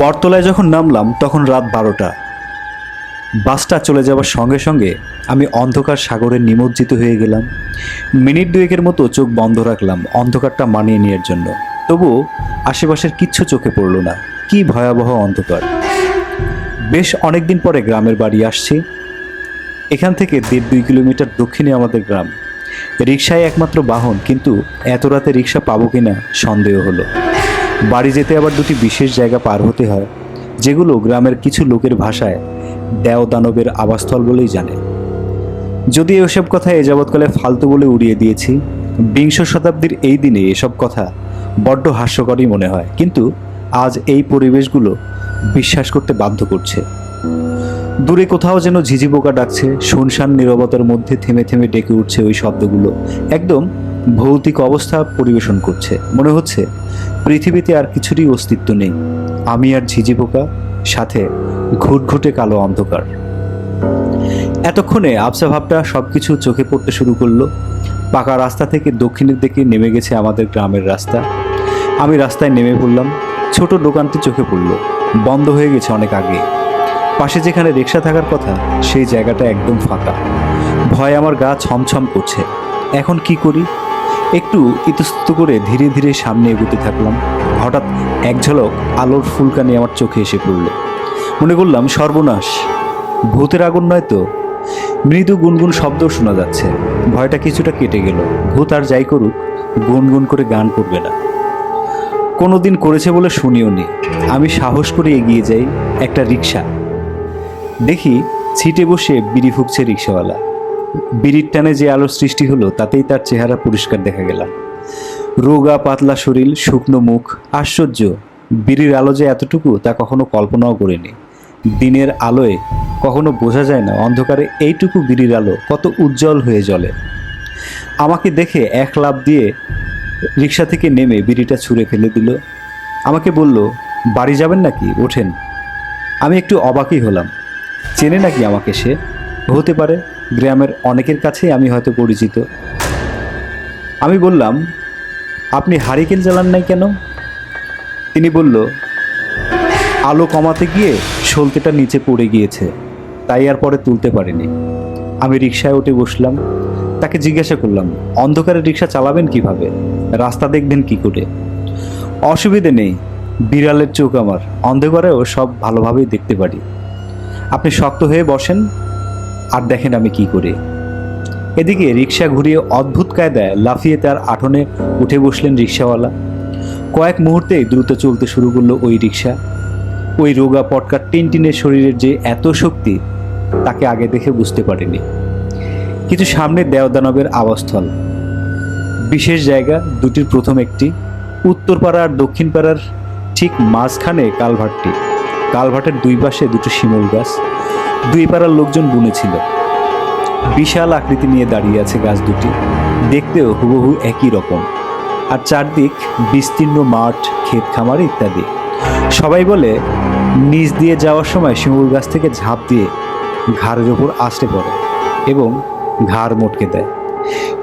বটতলায় যখন নামলাম, তখন রাত বারোটা। বাসটা চলে যাওয়ার সঙ্গে সঙ্গে আমি অন্ধকার সাগরে নিমজ্জিত হয়ে গেলাম। মিনিট দুয়েকের মতো চোখ বন্ধ রাখলাম অন্ধকারটা মানিয়ে নেওয়ার জন্য। তবুও আশেপাশের কিচ্ছু চোখে পড়ল না। কি ভয়াবহ অন্ধকার। বেশ অনেকদিন পরে গ্রামের বাড়ি আসছি। এখান থেকে দেড় দুই কিলোমিটার দক্ষিণে আমাদের গ্রাম। রিক্সায় একমাত্র বাহন, কিন্তু এত রাতে রিক্সা পাবো কিনা সন্দেহ হলো। বাড়ি যেতে আবার দুটি বিশেষ জায়গা পার হতে হয়, যেগুলো গ্রামের কিছু লোকের ভাষায় দেও দানবের আবাসস্থল বলেই জানে। যদি এসব কথা এ ফালতু বলে উড়িয়ে দিয়েছি, বিংশ শতাব্দীর এই দিনে এসব কথা বড্ড হাস্যকরই মনে হয়, কিন্তু আজ এই পরিবেশগুলো বিশ্বাস করতে বাধ্য করছে। দূরে কোথাও যেন ঝিঝি পোকা ডাকছে, শুনশান নীরবতার মধ্যে থেমে থেমে ডেকে উঠছে ওই শব্দগুলো, একদম ভৌতিক অবস্থা পরিবেশন করছে। মনে হচ্ছে পৃথিবীতে আর কিছুরই অস্তিত্ব নেই। আমি আর ঝিঝি পোকা, সাথে ঘুটঘুটে কালো অন্ধকার। এতক্ষণে আবসা ভাবটা সব কিছু চোখে পড়তে শুরু করল। পাকা রাস্তা থেকে দক্ষিণের দিকে নেমে গেছে আমাদের গ্রামের রাস্তা। আমি রাস্তায় নেমে পড়লাম। ছোট দোকানটি চোখে পড়ল। বন্ধ হয়ে গেছে অনেক আগে। পাশে যেখানে রিক্সা থাকার কথা, সেই জায়গাটা একদম ফাঁকা। ভয় আমার গা ছমছম করছে। এখন কি করি? একটু ইতস্তত করে ধীরে ধীরে সামনে এগোতে থাকলাম। হঠাৎ এক ঝলক আলোর ফুলকানি আমার চোখে এসে পড়ল। মনে করলাম সর্বনাশ। ভূতের আগুন নয় তো? মৃদু গুনগুন শব্দ শোনা যাচ্ছে। ভয়টা কিছুটা কেটে গেল। ভূত আর যাই করুক, গুনগুন করে গান করবে না। কোনো দিন করেছে বলে শুনিও নি। আমি সাহস করে এগিয়ে যাই একটা রিক্সা দেখি ছিটে বসে বিড়ি ফুকছে রিক্সাওয়ালা বিড়ির টানে যে আলোর সৃষ্টি হলো, তাতেই তার চেহারা পরিষ্কার দেখা গেলাম রোগা, পাতলা শরীর, শুকনো মুখ, আশ্চর্য। বিড়ির আলো যে এতটুকু, তা কখনো কল্পনাও করিনি। দিনের আলোয় কখনো বোঝা যায় না, অন্ধকারে এইটুকু বিড়ির আলো কত উজ্জ্বল হয়ে জ্বলে। আমাকে দেখে এক লাভ দিয়ে রিক্সা থেকে নেমে বিড়িটা ছুঁড়ে ফেলে দিল। আমাকে বলল, বাড়ি যাবেন নাকি? ওঠেন। আমি একটু অবাকই হলাম। চেনে নাকি আমাকে সে? হতে পারে। গ্রামের অনেকের কাছেই আমি হয়তো পরিচিত। আমি বললাম, আপনি হারিকেন জ্বালান নাই কেন? তিনি বলল, আলো কমাতে গিয়ে সলতেটা নিচে পড়ে গিয়েছে, তাই আর পরে তুলতে পারিনি। আমি রিক্সায় উঠে বসলাম। তাকে জিজ্ঞাসা করলাম, অন্ধকারে রিক্সা চালাবেন কীভাবে? রাস্তা দেখবেন কি করে? অসুবিধে নেই, বিড়ালের চোখ আমার। অন্ধকারেও সব ভালোভাবেই দেখতে পারি। আপনি শক্ত হয়ে বসেন আর দেখেন আমি কি করে। এদিকে রিক্সা ঘুরিয়ে অদ্ভুত কায়দায় লাফিয়ে তার আঠনে উঠে বসলেন রিক্সাওয়ালা কয়েক মুহূর্তেই দ্রুত চলতে শুরু করল ওই রিক্সা ওই রোগা পটকার টিনটিনের শরীরের যে এত শক্তি, তাকে আগে দেখে বুঝতে পারেনি। কিছু সামনে দেওদানবের আবাসস্থল। বিশেষ জায়গা, দুটির প্রথম একটি। উত্তরপাড়া আর দক্ষিণ পাড়ার ঠিক মাঝখানে কালভাটটি। কালভাটের দুই পাশে দুটো শিমুল গাছ। দুই পাড়ার লোকজন বুনেছিল। বিশাল আকৃতি নিয়ে দাঁড়িয়ে আছে গাছ দুটি। দেখতেও হুবহু একই রকম। আর চারদিক বিস্তীর্ণ মাঠ, ক্ষেত খামার ইত্যাদি। সবাই বলে, নিচ দিয়ে যাওয়ার সময় শিমুল গাছ থেকে ঝাঁপ দিয়ে ঘাড়ের ওপর আসতে পড়ে এবং ঘাড় মোটকে দেয়।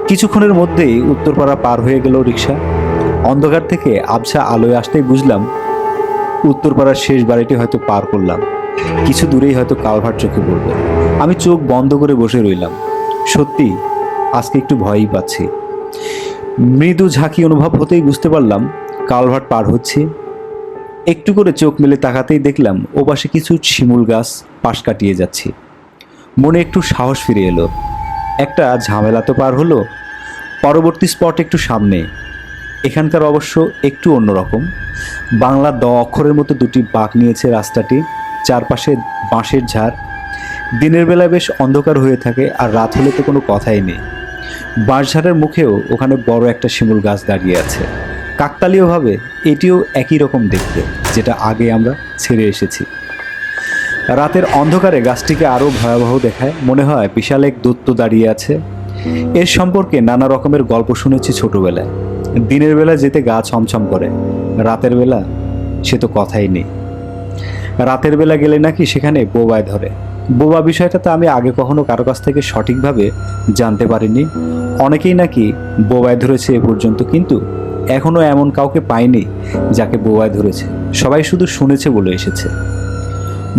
কিছুক্ষণের মধ্যেই উত্তরপাড়া পার হয়ে গেল রিক্সা অন্ধকার থেকে আবছা আলোয় আসতেই বুঝলাম, উত্তরপাড়ার শেষ বাড়িটি হয়তো পার করলাম। কিছু দূরেই হয়তো কালভার চোখে পড়বে। আমি চোখ বন্ধ করে বসে রইলাম। সত্যি, আজকে একটু ভয়ই পাচ্ছি। মৃদু ঝাঁকি অনুভব হতেই বুঝতে পারলাম কালভার্ট পার হচ্ছে। একটু করে চোখ মেলে তাকাতেই দেখলাম ও পাশে কিছু শিমুল গাছ পাশ কাটিয়ে যাচ্ছে। মনে একটু সাহস ফিরে এলো। একটা ঝামেলা তো পার হলো। পরবর্তী স্পট একটু সামনে। এখানকার অবশ্য একটু অন্যরকম। বাংলা দ অক্ষরের মতো দুটি বাঁক নিয়েছে রাস্তাটি। চারপাশে বাঁশের ঝাড়। দিনের বেলায় বেশ অন্ধকার হয়ে থাকে আর রাত হলে তো কোনো কথাই নেই। বাঁশঝাড়ের মুখেও ওখানে বড় একটা শিমুল গাছ দাঁড়িয়ে আছে। কাকতালীয়ভাবে এটিও একই রকম দেখতে, যেটা আগে আমরা ছেড়ে এসেছি। রাতের অন্ধকারে গাছটিকে আরও ভয়াবহ দেখায়, মনে হয় বিশাল এক দত্ত দাঁড়িয়ে আছে। এর সম্পর্কে নানা রকমের গল্প শুনেছি ছোটবেলায়। দিনের বেলা যেতে গা ছমছম করে, রাতের বেলা সে তো কথাই নেই। রাতের বেলা গেলে নাকি সেখানে বোবায় ধরে। বোবা বিষয়টা তো আমি আগে কখনো কারও কাছ থেকে সঠিকভাবে জানতে পারিনি। অনেকেই নাকি বোবায় ধরেছে এ পর্যন্ত, কিন্তু এখনও এমন কাউকে পাইনি যাকে বোবায় ধরেছে। সবাই শুধু শুনেছে বলে এসেছে।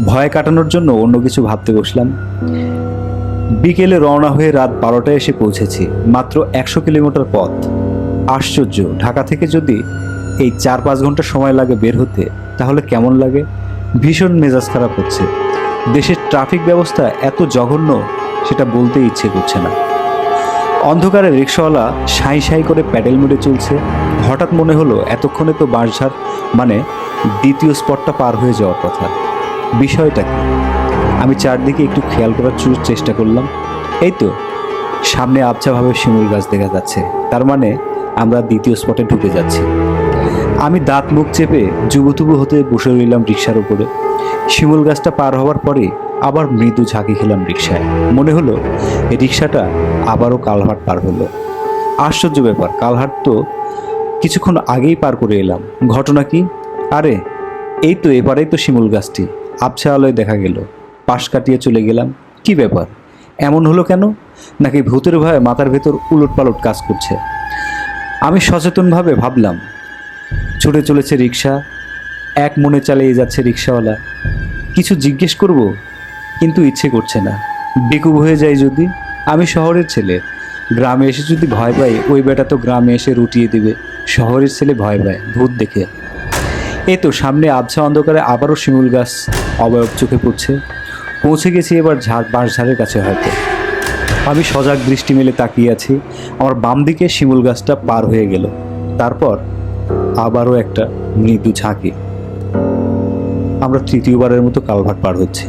ভয় কাটানোর জন্য অন্য কিছু ভাবতে বসলাম। বিকেলে রওনা হয়ে রাত বারোটায় এসে পৌঁছেছি, মাত্র একশো কিলোমিটার পথ। আশ্চর্য, ঢাকা থেকে যদি এই চার পাঁচ ঘণ্টা সময় লাগে বের হতে, তাহলে কেমন লাগে? ভীষণ মেজাজ খারাপ হচ্ছে। দেশের ট্রাফিক ব্যবস্থা এত জঘন্য, সেটা বলতে ইচ্ছে করছে না। অন্ধকারে রিক্সাওয়ালা সাই সাই করে প্যাডেল মেরে চলছে। হঠাৎ মনে হলো, এতক্ষণে তো বাঁশঝাড় মানে দ্বিতীয় স্পটটা পার হয়ে যাওয়ার কথা। বিষয়টা কি? আমি চারদিকে একটু খেয়াল করার চেষ্টা করলাম। এই তো, সামনে আবছাভাবে শিমুল গাছ দেখা যাচ্ছে। তার মানে আমরা দ্বিতীয় স্পটে ঢুকে যাচ্ছি। আমি দাঁত মুখ চেপে জুবুতুবু হতে বসে রইলাম রিক্সার উপরে। শিমুল গাছটা পার হওয়ার পরে আবার মৃদু ঝাঁকি খেলাম রিক্সায়। মনে হলো রিক্সাটা আবারও কালহাট পার হলো। আশ্চর্য ব্যাপার কালহাট তো কিছুক্ষণ আগেই পার করে এলাম। ঘটনা কি? আরে, এই তো এবারেই তো শিমুল গাছটি। আবছা আলোয় দেখা গেল। পাশ কাটিয়ে চলে গেলাম। কি ব্যাপার? এমন হলো কেন? নাকি ভূতের ভয়ে মাথার ভেতর উলট পালট কাজ করছে? আমি সচেতনভাবে ভাবলাম ছুটে চলেছে রিক্সা এক মনে চালিয়ে যাচ্ছে রিক্সাওয়ালা কিছু জিজ্ঞেস করব, কিন্তু ইচ্ছে করছে না। বেকুব হয়ে যায় যদি। আমি শহরের ছেলে। গ্রামে এসে যদি ভয় পাই, ওই বেটা তো গ্রামে এসে রুটিয়ে দিবে। শহরের ছেলে ভয় পায়, ভূত দেখে। এই তো সামনে আবছা অন্ধকারে আবারও শিমুল গাছ অবয়ব চোখে পড়ছে। পৌঁছে গেছি এবার ঝাড় বাঁশঝাড়ের কাছে হয়তো। আমি সজাগ দৃষ্টি মেলে তাকিয়ে আছি। আমার বাম দিকে শিমুল গাছটা পার হয়ে গেল। তারপর আবারও একটা মৃদু ঝাঁকি। আমরা তৃতীয়বারের মতো কালভার্ট পার হচ্ছে।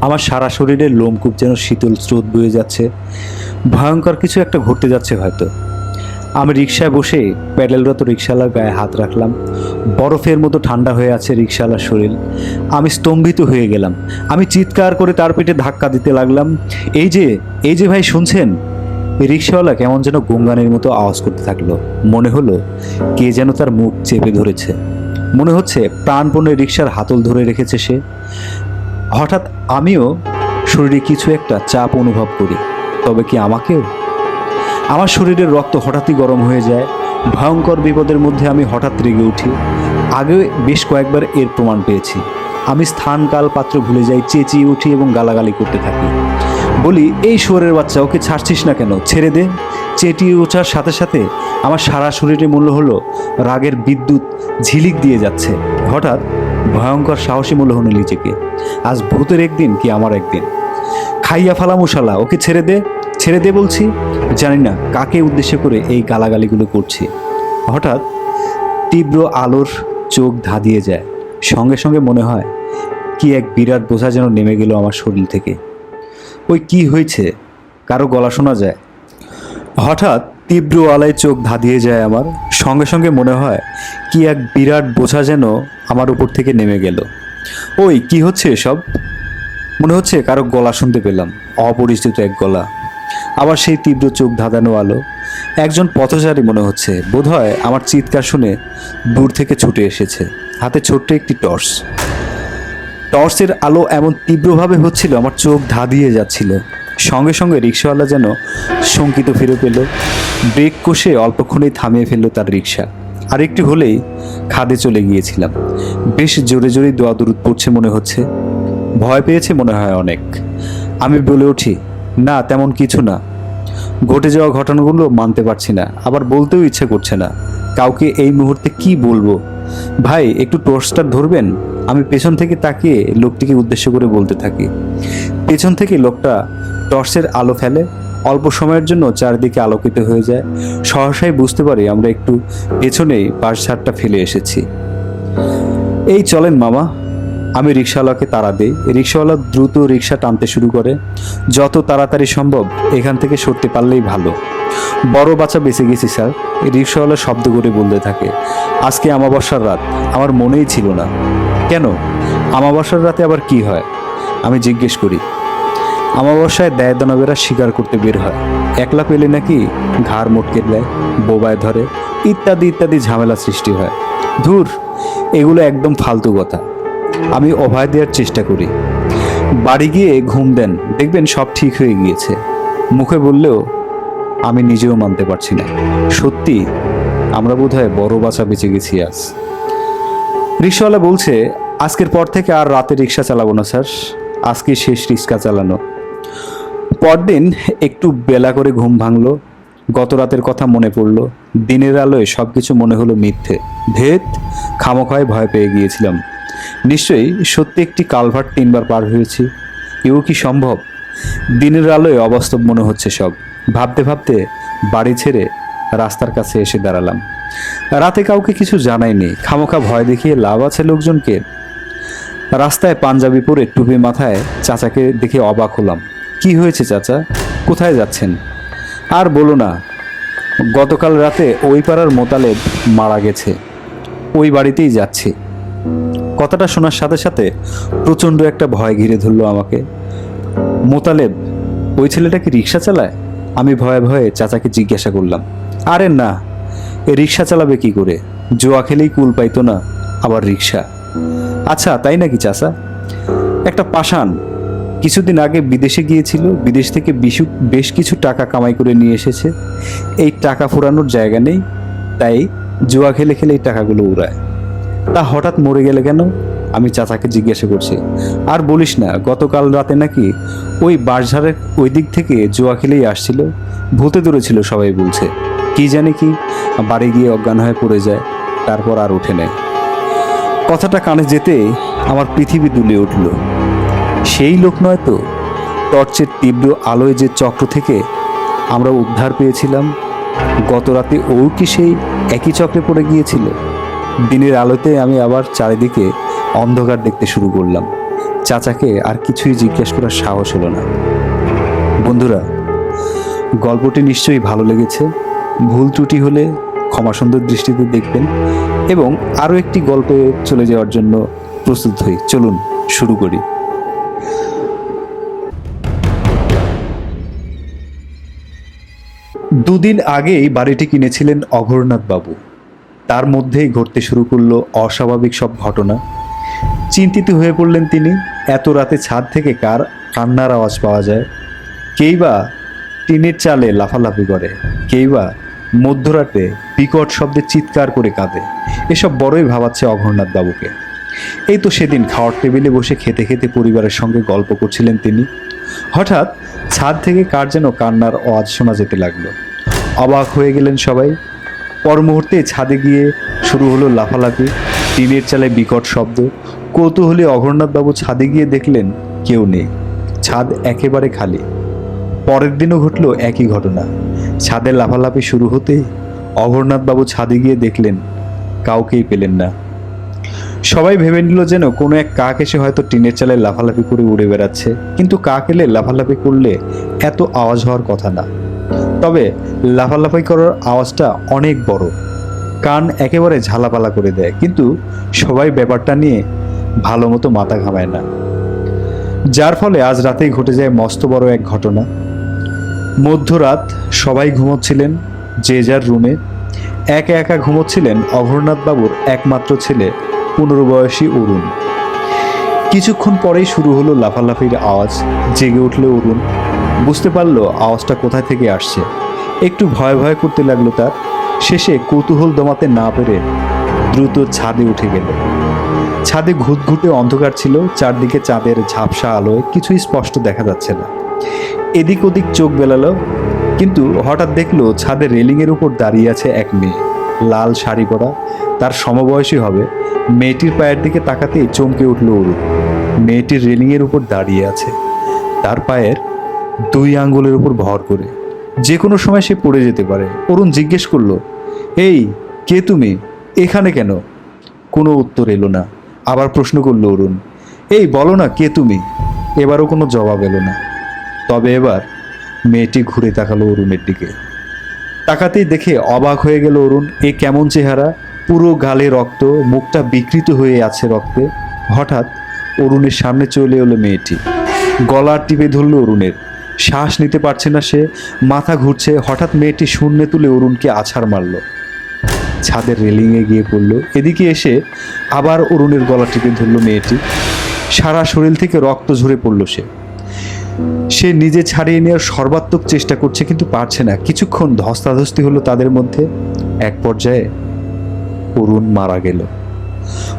আমার সারা শরীরে লোমকূপ যেন শীতল স্রোত বয়ে যাচ্ছে। ভয়ঙ্কর কিছু একটা ঘটতে যাচ্ছে হয়তো। আমি রিক্সায় বসে প্যাডেলরত রিক্সাওয়ালার গায়ে হাত রাখলাম। বরফের মতো ঠান্ডা হয়ে আছে রিক্সাওয়ালার শরীর। আমি স্তম্ভিত হয়ে গেলাম। আমি চিৎকার করে তার পেটে ধাক্কা দিতে লাগলাম। এই যে এই যে ভাই শুনছেন? রিক্সাওয়ালা কেমন যেন গঙ্গানের মতো আওয়াজ করতে থাকল। মনে হলো কে যেন তার মুখ চেপে ধরেছে। মনে হচ্ছে প্রাণপণে রিক্সার হাতল ধরে রেখেছে সে। হঠাৎ আমিও শরীরে কিছু একটা চাপ অনুভব করি। তবে কি আমাকেও? আমার শরীরের রক্ত হঠাৎই গরম হয়ে যায়। ভয়ঙ্কর বিপদের মধ্যে আমি হঠাৎ রেগে উঠি। আগে বেশ কয়েকবার এর প্রমাণ পেয়েছি। আমি স্থান কাল পাত্র ভুলে যাই, চেঁচিয়ে উঠি এবং গালাগালি করতে থাকি। বলি, এই শুয়োরের বাচ্চা, ওকে ছাড়ছিস না কেন? ছেড়ে দে। চেটিয়ে ওঠার সাথে সাথে আমার সারা শরীরে মূল্য হলো রাগের বিদ্যুৎ ঝিলিক দিয়ে যাচ্ছে। হঠাৎ ভয়ঙ্কর সাহসী মূল্য হলো নিজেকে। আজ ভূতের একদিন কি আমার একদিন? খাইয়া ফালা মশালা, ওকে ছেড়ে দে। ছেড়ে দে বলছি? জানি না, কাকে উদ্দেশ্য করে এই গালাগালিগুলো করছি? হঠাৎ তীব্র আলোর চোখ ধাঁধিয়ে যায়। সঙ্গে সঙ্গে মনে হয়, কি এক বিরাট বোঝা যেন নেমে গেল আমার শরীর থেকে। ওই কি হয়েছে? কারও গলা শোনা যায়? হঠাৎ তীব্র আলায় চোখ ধাঁধিয়ে যায় আমার। সঙ্গে সঙ্গে মনে হয়, কি এক বিরাট বোঝা যেন আমার উপর থেকে নেমে গেল। ওই, কি হচ্ছে এসব? মনে হচ্ছে কারও গলা শুনতে পেলাম, অপরিচিত এক গলা। আবার সেই তীব্র চোখ ধাঁধানো আলো। একজন পথচারী মনে হচ্ছে, বোধহয় আমার চিৎকার শুনে দূর থেকে ছুটে এসেছে। হাতে ছোট্ট একটি টর্চ। টর্চের আলো এমন তীব্রভাবে হচ্ছিল, আমার চোখ ধাঁধিয়ে যাচ্ছিল। সঙ্গে সঙ্গে রিক্সাওয়ালা যেন শঙ্কিত ফিরে পেল। ব্রেক কষে অল্পক্ষণেই থামিয়ে ফেলল তার রিক্সা। আর একটু হলেই খাদে চলে গিয়েছিলাম। বেশ জোরে জোরে দোয়া দূরত পড়ছে মনে হচ্ছে। ভয় পেয়েছে মনে হয় অনেক। আমি বলে উঠি, না, তেমন কিছু না। ঘটে যাওয়া ঘটনাগুলো মানতে পারছি না। আবার বলতেও ইচ্ছে করছে না। কাউকে এই মুহূর্তে কি বলব? ভাই, একটু টর্চটা ধরবেন? আমি পেছন থেকে তাকিয়ে লোকটিকে উদ্দেশ্য করে বলতে থাকি। পেছন থেকে লোকটা টর্চের আলো ফেলে, অল্প সময়ের জন্য চারদিকে আলোকিত হয়ে যায়। সহসাই বুঝতে পারি আমরা একটু পেছনেই বাঁশঝাড়টা ফেলে এসেছি। এই চলেন মামা, আমি রিক্সাওয়ালাকে তাড়া দিই। রিক্সাওয়ালা দ্রুত রিক্সা টানতে শুরু করে। যত তাড়াতাড়ি সম্ভব এখান থেকে সরতে পারলেই ভালো। বড় বাচ্চা বেঁচে গেছি, স্যার। রিক্সাওয়ালা শব্দ করে বলতে থাকে, আজকে আমাবস্যার রাত, আমার মনেই ছিল না। কেন? আমাবস্যার রাতে আবার কি হয়? আমি জিজ্ঞেস করি, আমাবস্যায় দেয় দানবেরা শিকার করতে বের হয়। একলা পেলে নাকি ঘাড় মোটকে দেয়, বোবায় ধরে, ইত্যাদি ইত্যাদি ঝামেলা সৃষ্টি হয়। ধুর, এগুলো একদম ফালতু কথা। আমি অভয় দেওয়ার চেষ্টা করি, বাড়ি গিয়ে ঘুম দেন, দেখবেন সব ঠিক হয়ে গিয়েছে। মুখে বললেও আমি নিজেও মানতে পারছি না। সত্যি, আমরা বোধহয় বড় বাঁচা বেঁচে গেছি আজ। রিক্সাওয়ালা বলছে, আজকের পর থেকে আর রাতে রিক্সা চালাবো না, স্যার। আজকে শেষ রিক্সা চালানো। পরদিন একটু বেলা করে ঘুম ভাঙলো। গত রাতের কথা মনে পড়ল। দিনের আলোয় সব কিছু মনে হলো মিথ্যে। ধেত, খামোখায় ভয় পেয়ে গিয়েছিলাম। নিশ্চয়ই সত্যি একটি কালভার্ট তিনবার পার হয়েছি। এও কি সম্ভব? দিনের আলোয় অবাস্তব মনে হচ্ছে সব। ভাবতে ভাবতে বাড়ি ছেড়ে রাস্তার কাছে এসে দাঁড়ালাম। রাতে কাউকে কিছু জানাইনি। খামোখা ভয় দেখিয়ে লাভ আছে লোকজনকে। রাস্তায় পাঞ্জাবি পরে টুপি মাথায় চাচাকে দেখে অবাক হলাম। কি হয়েছে চাচা? কোথায় যাচ্ছেন? আর বলো না, গতকাল রাতে ওই পাড়ার মোতালেব মারা গেছে। ওই বাড়িতেই যাচ্ছি। কথাটা শোনার সাথে সাথে প্রচণ্ড একটা ভয় ঘিরে ধরলো আমাকে। মোতালেব, ওই ছেলেটা কি রিক্সা চালায়? আমি ভয়ে ভয়ে চাচাকে জিজ্ঞাসা করলাম, আরে না, এ রিক্সা চালাবে কি করে? জোয়া খেলেই কুল পাইতো না, আবার রিক্সা আচ্ছা তাই নাকি চাচা? একটা পাষাণ, কিছুদিন আগে বিদেশে গিয়েছিল, বিদেশ থেকে বিশু, বেশ কিছু টাকা কামাই করে নিয়ে এসেছে। এই টাকা ফুরানোর জায়গা নেই, তাই জুয়া খেলে খেলে এই টাকাগুলো উড়ায়। তা হঠাৎ মরে গেলে কেন? আমি চাচাকে জিজ্ঞাসা করছি, আর বলিস না, গতকাল রাতে নাকি ওই বাঁশঝাড়ের ওই দিক থেকে জুয়া খেলেই আসছিল? ভূতে ধরেছিল সবাই বলছে। কি জানি কি, বাড়ি গিয়ে অজ্ঞান হয়ে পড়ে যায়, তারপর আর উঠে নেয় কথাটা কানে যেতে আমার পৃথিবী দুলে উঠল। সেই লোক নয় তো, টর্চের তীব্র আলোয় যে চক্র থেকে আমরা উদ্ধার পেয়েছিলাম, গত রাতে ও কি সেই একই চক্রে পড়ে গিয়েছিল? দিনের আলোতে আমি আবার চারিদিকে অন্ধকার দেখতে শুরু করলাম। চাচাকে আর কিছুই জিজ্ঞেস করার সাহস হলো না। বন্ধুরা, গল্পটি নিশ্চয়ই ভালো লেগেছে। ভুল ত্রুটি হলে ক্ষমা সুন্দর দৃষ্টিতে দেখবেন এবং আরও একটি গল্পে চলে যাওয়ার জন্য প্রস্তুত হই। চলুন, শুরু করি। দুদিন আগেই বাড়িটি কিনেছিলেন অঘরনাথ বাবু তার মধ্যেই ঘটতে শুরু করল অস্বাভাবিক সব ঘটনা। চিন্তিত হয়ে পড়লেন তিনি, এত রাতে ছাদ থেকে কার কান্নার আওয়াজ পাওয়া যায়? কেই বা টিনের চালে লাফালাফি করে কেই বা মধ্যরাতে বিকট শব্দে চিৎকার করে কাঁদে। এসব বড়ই ভাবাচ্ছে অঘরনাথ বাবুকে। এই তো সেদিন খাওয়ার টেবিলে বসে খেতে খেতে পরিবারের সঙ্গে গল্প করছিলেন তিনি। হঠাৎ ছাদ থেকে কার যেন কান্নার আওয়াজ শোনা যেতে লাগল। অবাক হয়ে গেলেন সবাই। পর মুহূর্তে ছাদে গিয়ে শুরু হলো লাফালাফি, টিনের চালে বিকট শব্দ কৌতূহলী অঘরনাথবাবু ছাদে গিয়ে দেখলেন কেউ নেই। ছাদ একেবারে খালি। পরের দিনও ঘটল একই ঘটনা। ছাদে লাফালাফি শুরু হতেই অঘরনাথবাবু ছাদে গিয়ে দেখলেন, কাউকেই পেলেন না। সবাই ভেবে নিল যেন কোনো এক কাক এসে হয়তো টিনের চালে লাফালাফি করে উড়ে বেড়াচ্ছে। কিন্তু কাক এলে লাফালাফি করলে এত আওয়াজ হওয়ার কথা না। তবে লাফালাফি করার আওয়াজটা অনেক বড়। কান একেবারে ঝালাপালা করে দেয়। কিন্তু সবাই ব্যাপারটা নিয়ে ভালো মতো মাথা ঘামায় না। যার ফলে আজ রাতেই ঘটে যায় মস্ত বড় এক ঘটনা। মধ্যরাত সবাই ঘুমোচ্ছিলেন, যে যার রুমে। একা একা ঘুমোচ্ছিলেন অভরনাথ বাবুর একমাত্র ছেলে পনেরো বয়সী অরুণ। কিছুক্ষণ পরেই শুরু হলো লাফালাফির আওয়াজ, জেগে উঠল অরুণ। বুঝতে পারল আওয়াজটা কোথায় থেকে আসছে। একটু ভয় ভয় করতে লাগল তার। শেষে কৌতূহল দমাতে না পেরে দ্রুত ছাদে উঠে গেল। ছাদে ঘুটঘুটে অন্ধকার ছিল, চারদিকে চাঁদের ঝাপসা আলোয় কিছুই স্পষ্ট দেখা যাচ্ছে না। এদিক ওদিক চোখ বেলালো কিন্তু হঠাৎ দেখল ছাদের রেলিংয়ের উপর দাঁড়িয়ে আছে এক মেয়ে। লাল শাড়ি পরা, তার সমবয়সী হবে, মেয়েটির পায়ের দিকে তাকাতেই চমকে উঠল অরুণ মেয়েটির রেলিংয়ের উপর দাঁড়িয়ে আছে, তার পায়ের দুই আঙ্গুলের উপর ভর করে। যে কোনো সময় সে পড়ে যেতে পারে। অরুণ জিজ্ঞেস করল, এই, কে তুমি? এখানে কেন? কোনো উত্তর এলো না। আবার প্রশ্ন করল অরুণ, এই বলো না কে তুমি? এবারও কোনো জবাব এলো না। তবে এবার মেয়েটি ঘুরে তাকালো অরুণের দিকে। তাকাতেই দেখে অবাক হয়ে গেল অরুণ, এ কেমন চেহারা? পুরো গালে রক্ত, মুখটা বিকৃত হয়ে আছে রক্তে। হঠাৎ অরুণের সামনে চলে এলো মেয়েটি। গলা টিপে ধরল অরুণের, শ্বাস নিতে পারছে না সে, মাথা ঘুরছে। হঠাৎ মেয়েটি শূন্যে তুলে অরুণকে আছাড় মারল। ছাদের রেলিংয়ে গিয়ে পড়ল। এদিকে এসে আবার অরুণের গলা টিপে ধরল মেয়েটি। সারা শরীর থেকে রক্ত ঝরে পড়ল সে। সে নিজে ছাড়িয়ে নেওয়ার সর্বাত্মক চেষ্টা করছে কিন্তু পারছে না। কিছুক্ষণ ধস্তাধস্তি হলো তাদের মধ্যে। এক পর্যায়ে অরুণ মারা গেল।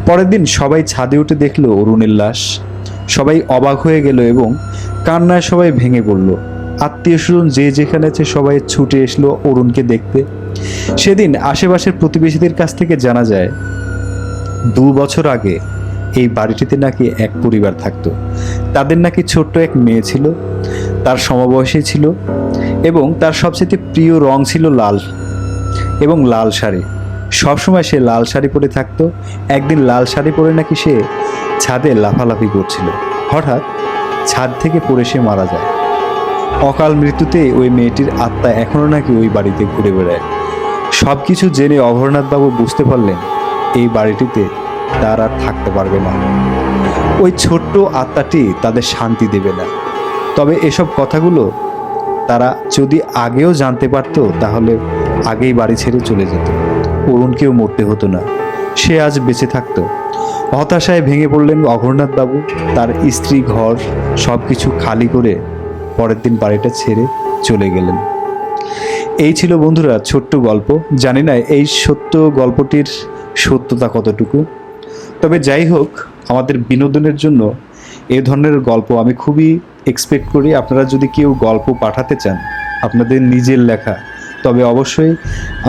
পরের দিন সবাই ছাদে উঠে দেখল অরুণের লাশ। সবাই অবাক হয়ে গেল এবং কান্নায় সবাই ভেঙে পড়ল। আত্মীয় স্বজন যে যেখানে আছে সবাই ছুটে এসলো অরুণকে দেখতে। সেদিন আশেপাশের প্রতিবেশীদের কাছ থেকে জানা যায়, দু বছর আগে এই বাড়িটিতে নাকি এক পরিবার থাকতো। তাদের নাকি ছোট্ট এক মেয়ে ছিল, তার সমবয়সী ছিল এবং তার সবচেয়ে প্রিয় রং ছিল লাল এবং লাল শাড়ি। সবসময় সে লাল শাড়ি পরে থাকতো, একদিন লাল শাড়ি পরে নাকি সে ছাদে লাফালাফি করছিল। হঠাৎ ছাদ থেকে পড়ে সে মারা যায়। অকাল মৃত্যুতে ওই মেয়েটির আত্মা এখনও নাকি ওই বাড়িতে ঘুরে বেড়ায়। সব কিছু জেনে অভরনাথবাবু বুঝতে পারলেন এই বাড়িটিতে তার আর থাকতে পারবে না। ওই ছোট্ট আত্মাটি তাদের শান্তি দেবে না। তবে এসব কথাগুলো তারা যদি আগেও জানতে পারতো, তাহলে আগেই বাড়ি ছেড়ে চলে যেত। অরুণকেও মরতে হতো না। সে আজ বেঁচে থাকতো। হতাশায় ভেঙে পড়লেন অঘরনাথ বাবু তার স্ত্রী, ঘর সব কিছু খালি করে পরের দিন বাড়িটা ছেড়ে চলে গেলেন। এই ছিল বন্ধুরা ছোট্ট গল্প। জানি না, এই সত্য গল্পটির সত্যতা কতটুকু? তবে যাই হোক, আমাদের বিনোদনের জন্য এ ধরনের গল্প আমি খুবই এক্সপেক্ট করি। আপনারা যদি কেউ গল্প পাঠাতে চান, আপনাদের নিজের লেখা, তবে অবশ্যই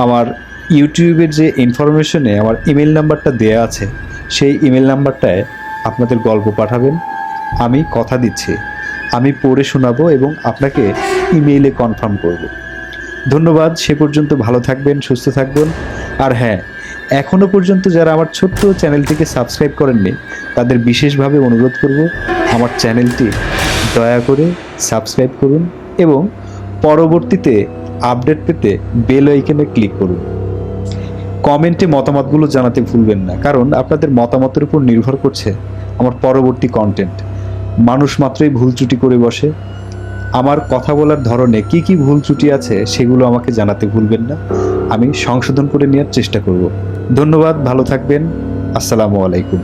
আমার ইউটিউবের যে ইনফরমেশনে আমার ইমেল নাম্বারটা দেয়া আছে, সেই ইমেল নাম্বারটায় আপনাদের গল্প পাঠাবেন। আমি কথা দিচ্ছি, আমি পড়ে শোনাবো এবং আপনাকে ইমেইলে কনফার্ম করব। ধন্যবাদ, সে পর্যন্ত ভালো থাকবেন, সুস্থ থাকবেন। আর হ্যাঁ এখনও পর্যন্ত যারা আমার ছোট্ট চ্যানেলটিকে সাবস্ক্রাইব করেননি, তাদের বিশেষভাবে অনুরোধ করব, আমার চ্যানেলটি দয়া করে সাবস্ক্রাইব করুন এবং পরবর্তীতে আপডেট পেতে বেল আইকনে ক্লিক করুন। কমেন্টে মতামতগুলো জানাতে ভুলবেন না, কারণ আপনাদের মতামতের উপর নির্ভর করছে আমার পরবর্তী কন্টেন্ট মানুষ মাত্রই ভুল ত্রুটি করে বসে আমার কথা বলার ধরনে কি কি ভুল ত্রুটি আছে সেগুলো আমাকে জানাতে ভুলবেন না। আমি সংশোধন করে নেওয়ার চেষ্টা করব। ধন্যবাদ, ভালো থাকবেন। আসসালামু আলাইকুম।